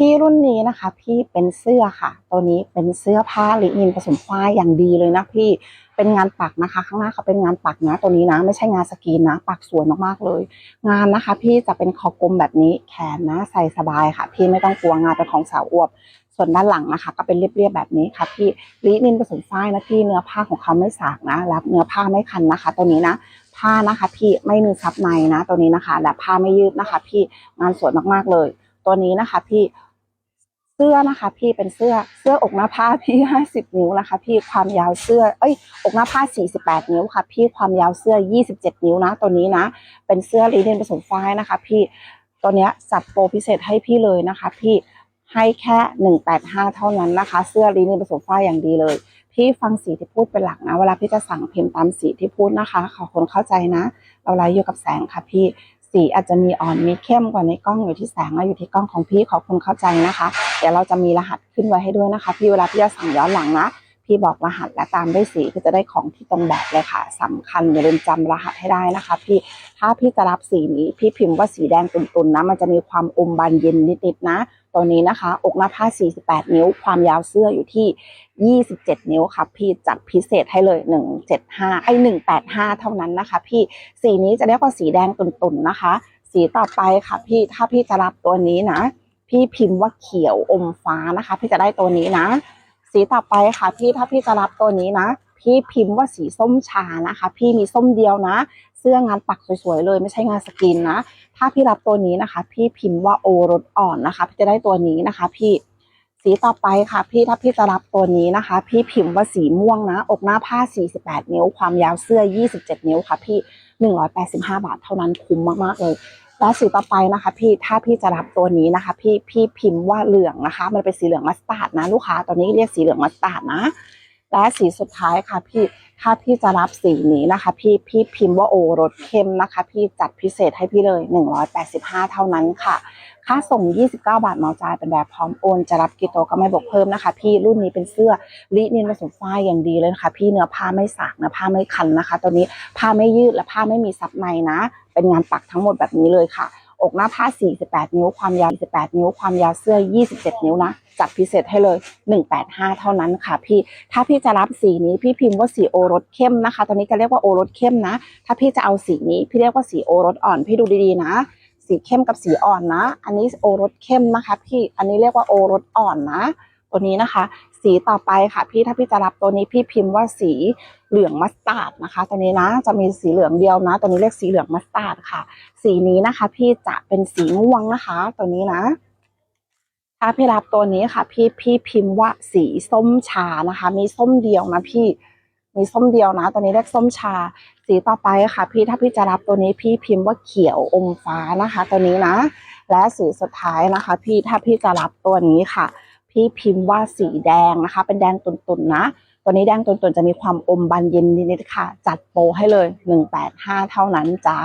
ที่รุ่นนี้นะคะ พี่เป็นเสื้อค่ะ ตัวนี้เป็นเสื้อผ้าลินินผสมฝ้ายอย่างดีเลยนะพี่เป็นงานปักนะคะ ข้างหน้าเขาเป็นงานปักนะ ตัวนี้นะไม่ใช่งานสกรีนนะปักสวยมากๆเลย งานนะคะ พี่จะเป็นคอกลมแบบนี้แขนนะ ใส่สบายค่ะ พี่ไม่ต้องกลัวงานเป็นของสาวอวบ ส่วนด้านหลังนะคะ ก็เป็นเรียบๆแบบนี้ค่ะพี่ลินินผสมฝ้ายนะพี่เนื้อผ้าของเขาไม่สากนะรับเนื้อผ้าไม่คันนะคะ ตัวนี้นะผ้านะคะพี่ไม่มีซับในนะ ตัวนี้นะคะ และผ้าไม่ยืดนะคะ พี่งานสวยมากๆเลย ตัวนี้นะคะพี่ เสื้อนะคะพี่เป็นเสื้อเสื้ออกหน้าผ้าพี่50นิ้วนะคะพี่ความยาวเสื้อเอ้ยอกหน้าผ้า48นิ้วค่ะ พี่ความยาวเสื้อ27นิ้วนะตัวนี้นะ เป็นเสื้อลีเดนผสมฝ้ายนะคะ พี่ตัวเนี้ยจัดโปรพิเศษให้พี่เลยนะคะ พี่ให้แค่185เท่านั้นนะคะ เสื้อลีเดนผสมฝ้ายอย่างดีเลย พี่ฟังสีที่พูดเป็นหลักนะ เวลาพี่จะสั่งพิมพ์ตามสีที่พูดนะคะ ขอคนเข้าใจนะ เราไลฟ์อยู่กับแสงค่ะพี่ สีอาจจะมีอ่อนมีเข้มกว่าในกล้องอยู่ที่แสงและอยู่ที่กล้องของพี่ขอบคุณเข้าใจนะคะ เดี๋ยวเราจะมีรหัสขึ้นไว้ให้ด้วยนะคะ พี่เวลาพี่จะสั่งย้อนหลังนะพี่บอกรหัสและตามด้วยสีก็จะได้ของที่ตรงแบบเลยค่ะสำคัญอย่าลืมจำรหัสให้ได้นะคะ พี่ถ้าพี่จะรับสีนี้พี่พิมพ์ว่าสีแดงตุนๆนะมันจะมีความอมบานเย็นนิดๆนะ ตัวนี้นะคะ อกหน้าผ้า 48 นิ้ว ความยาวเสื้ออยู่ที่ 27 นิ้วค่ะพี่จัดพิเศษให้เลย 175 ไอ้ 185 เท่านั้นนะคะ พี่สีนี้จะเรียกว่าสีแดงตุ่นๆนะคะ สีต่อไปค่ะพี่ถ้าพี่จะรับตัวนี้นะ พี่พิมพ์ว่าเขียวอมฟ้านะคะ พี่จะได้ตัวนี้นะ สีต่อไปค่ะพี่ถ้าพี่จะรับตัวนี้นะ พี่พิมพ์ว่าสีส้มชานะคะ พี่มีส้มเดียวนะ เสื้องานปักสวยๆเลย ไม่ใช่งานสกรีนนะ ถ้าพี่รับตัวนี้นะคะ พี่พิมพ์ว่าโอรสอ่อนนะคะ พี่จะได้ตัวนี้นะคะ พี่สีต่อไปค่ะ พี่ถ้าพี่จะรับตัวนี้นะคะ พี่พิมพ์ว่าสีม่วงนะ อกหน้าผ้า 48 นิ้ว ความยาวเสื้อ 27 นิ้วค่ะพี่ 185 บาทเท่านั้นคุ้มมากๆเลยและสีต่อไปนะคะ พี่ถ้าพี่จะรับตัวนี้นะคะ พี่พี่พิมพ์ว่าเหลืองนะคะ มันเป็นสีเหลืองมัสตาร์ดนะ ลูกค้าตอนนี้เรียกสีเหลืองมัสตาร์ดนะ และสีสุดท้ายค่ะพี่ถ้าพี่จะรับสีนี้นะคะ พี่พี่พิมพ์ว่าโอรสเข้มนะคะ พี่จัดพิเศษให้พี่เลย 185 เท่านั้นค่ะ ค่าส่ง 29 บาทเมาจ่ายเป็นแบบพร้อมโอน จะรับกี่โตวก็ไม่บอกเพิ่มนะคะ พี่รุ่นนี้เป็นเสื้อลินินผสมฝ้ายอย่างดีเลยนะคะ พี่เนื้อผ้าไม่สากเนื้อผ้าไม่คันนะคะ ตัวนี้ผ้าไม่ยืดและผ้าไม่มีซับในนะ เป็นงานปักทั้งหมดแบบนี้เลยค่ะ อกหน้าผ้า 48 นิ้วความยาว48นิ้วความยาวเสื้อ 27 นิ้วนะ จัดพิเศษให้เลย 185 เท่านั้นค่ะพี่ ถ้าพี่จะรับสีนี้พี่พิมพ์ว่าสีโอรสเข้มนะคะ ตอนนี้จะเรียกว่าโอรสเข้มนะ ถ้าพี่จะเอาสีนี้พี่เรียกว่าสีโอรสอ่อน พี่ดูดีๆนะ สีเข้มกับสีอ่อนนะ อันนี้โอรสเข้มนะคะ พี่ อันนี้เรียกว่าโอรสอ่อนนะ ตัวนี้นะคะ สีต่อไปค่ะ พี่ ถ้าพี่จะรับตัวนี้พี่พิมพ์ว่าสีเหลืองมัสตาร์ดนะคะ ตัวนี้นะ จะมีสีเหลืองเดียวนะ ตัวนี้เรียกสีเหลืองมัสตาร์ดค่ะ สีนี้นะคะ พี่จะเป็นสีม่วงนะคะ ตัวนี้นะ ถ้าพี่รับตัวนี้ค่ะ พี่พี่พิมพ์ว่าสีส้มชานะคะ มีส้มเดียวนะพี่มีส้มเดียวนะตัวนี้เรียกส้มชา สีต่อไปค่ะ พี่ถ้าพี่จะรับตัวนี้พี่พิมพ์ว่าเขียวอมฟ้านะคะ ตัวนี้นะ และสีสุดท้ายนะคะ พี่ถ้าพี่จะรับตัวนี้ค่ะ พี่พิมพ์ว่าสีแดงนะคะ เป็นแดงตุ่นๆนะตัวนี้แดงตุ่นๆจะมีความอมบานเย็นนิดๆค่ะ จัดโปรให้เลย 185 เท่านั้นจ้า